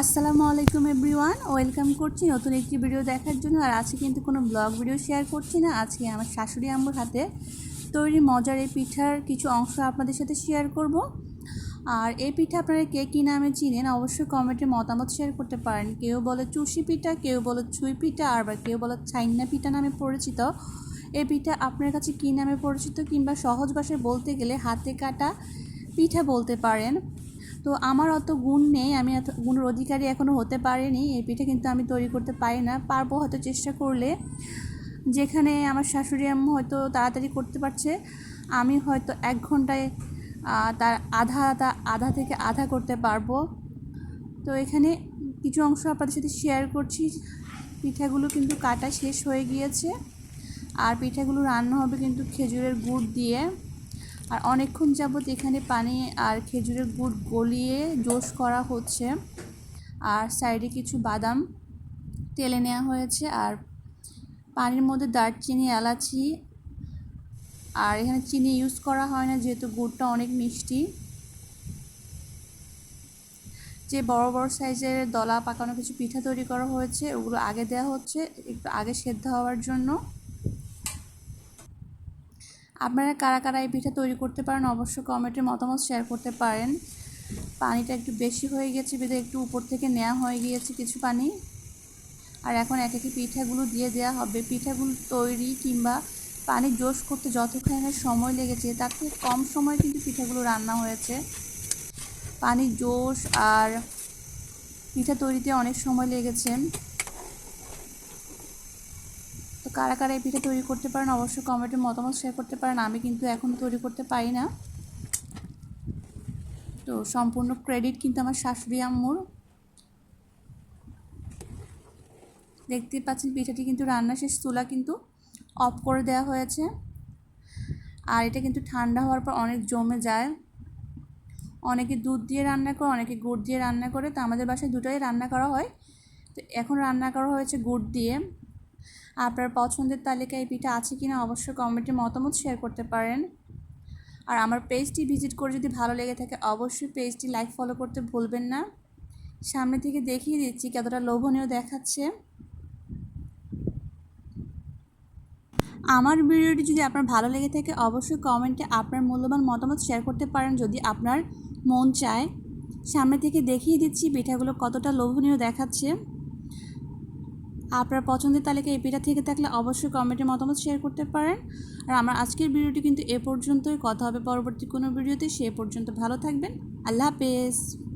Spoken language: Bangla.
আসসালামু আলাইকুম এভরিওয়ান, ওয়েলকাম করছি নতুন একটি ভিডিও দেখার জন্য। আর আজকে কিন্তু কোনো ব্লগ ভিডিও শেয়ার করছি না, আজকে আমার শাশুড়ি আম্মুর হাতে তৈরি মজার এই পিঠার কিছু অংশ আপনাদের সাথে শেয়ার করব। আর এই পিঠা আপনারা কে কী নামে চিনেন অবশ্যই কমেন্টে মতামত শেয়ার করতে পারেন। কেউ বলে চুষি পিঠা, কেউ বলে ছুঁই পিঠা, আর বা কেউ বলে ছাইন্না পিঠা নামে পরিচিত। এই পিঠা আপনার কাছে কী নামে পরিচিত কিংবা সহজ ভাষায় বলতে গেলে হাতে কাটা পিঠা বলতে পারেন। তো আমার অত গুণ নেই, আমি এত গুণের অধিকারী এখনও হতে পারিনি, এই পিঠে কিন্তু আমি তৈরি করতে পারি না। পারব হয়তো চেষ্টা করলে, যেখানে আমার শাশুড়ি আম্মু হয়তো তাড়াতাড়ি করতে পারছে, আমি হয়তো এক ঘন্টায় তার আধা আধা আধা থেকে আধা করতে পারব। তো এখানে কিছু অংশ আপনাদের সাথে শেয়ার করছি, পিঠাগুলো কিন্তু কাটা শেষ হয়ে গিয়েছে, আর পিঠাগুলো রান্না হবে কিন্তু খেজুরের গুড় দিয়ে। আর অনেকক্ষণ যাবৎ এখানে পানি আর খেজুরের গুড় গলিয়ে জোশ করা হচ্ছে। আর সাইডে কিছু বাদাম তেলে নেওয়া হয়েছে আর পানির মধ্যে দারচিনি, এলাচি আর এখানে চিনি ইউজ করা হয় না যেহেতু গুড়টা অনেক মিষ্টি। যে বড় বড় সাইজের দলা পাকানো কিছু পিঠা তৈরি করা হয়েছে, ওগুলো আগে দেওয়া হচ্ছে, একটু আগে সেদ্ধ হওয়ার জন্য। আপনারা কারা কারা এই পিঠা তৈরি করতে পারেন অবশ্যই কমেন্টে মতামত শেয়ার করতে পারেন। পানিটা একটু বেশি হয়ে গেছে, বেঁধে একটু উপর থেকে নেওয়া হয়ে গিয়েছে কিছু পানি। আর এখন এক একই পিঠাগুলো দিয়ে দেওয়া হবে। পিঠাগুলো তৈরি কিংবা পানি জোশ করতে যতক্ষণ সময় লেগেছে, তার থেকে কম সময় কিন্তু পিঠাগুলো রান্না হয়েছে। পানি জোশ আর পিঠা তৈরিতে অনেক সময় লেগেছে। তো কারা কারা এই পিঠা তৈরি করতে পারেন, অবশ্যই কমেন্টে মতামত শেয়ার করতে পারেন। আমি কিন্তু এখন তৈরি করতে পারি না। তো সম্পূর্ণ ক্রেডিট কিন্তু আমার শাশুড়ি আম্মুর। দেখতেই পাচ্ছেন, পিঠাটি কিন্তু রান্না শেষ, চুলা কিন্তু অফ করে দেওয়া হয়েছে। আর এটা কিন্তু ঠান্ডা হওয়ার পর অনেক জমে যায়। অনেকে দুধ দিয়ে রান্না করে, অনেকে গুড় দিয়ে রান্না করে। তো আমাদের বাসায় দুটোই রান্না করা হয়। তো এখন রান্না করা হয়েছে গুড় দিয়ে। আপনার পছন্দের তালিকায় পিঠা আছে কি না অবশ্যই কমেন্টে মতামত শেয়ার করতে পারেন। আর আমার পেজটি ভিজিট করে যদি ভালো লেগে থাকে, অবশ্যই পেজটি লাইক ফলো করতে ভুলবেন না। সামনে থেকে দেখিয়ে দিচ্ছি কতটা লোভনীয় দেখাচ্ছে। আমার ভিডিওটি যদি আপনার ভালো লেগে থাকে, অবশ্যই কমেন্টে আপনার মূল্যবান মতামত শেয়ার করতে পারেন যদি আপনার মন চায়। সামনে থেকে দেখিয়ে দিচ্ছি পিঠাগুলো কতটা লোভনীয় দেখাচ্ছে। আপনার পছন্দের তালিকা এপিটা থেকে থাকলে অবশ্যই কমেন্টে মতামত শেয়ার করতে পারেন। আর আমার আজকের ভিডিওটি কিন্তু এ পর্যন্তই। কথা হবে পরবর্তী কোনো ভিডিওতে। সে পর্যন্ত ভালো থাকবেন। আল্লাহ হাফেজ।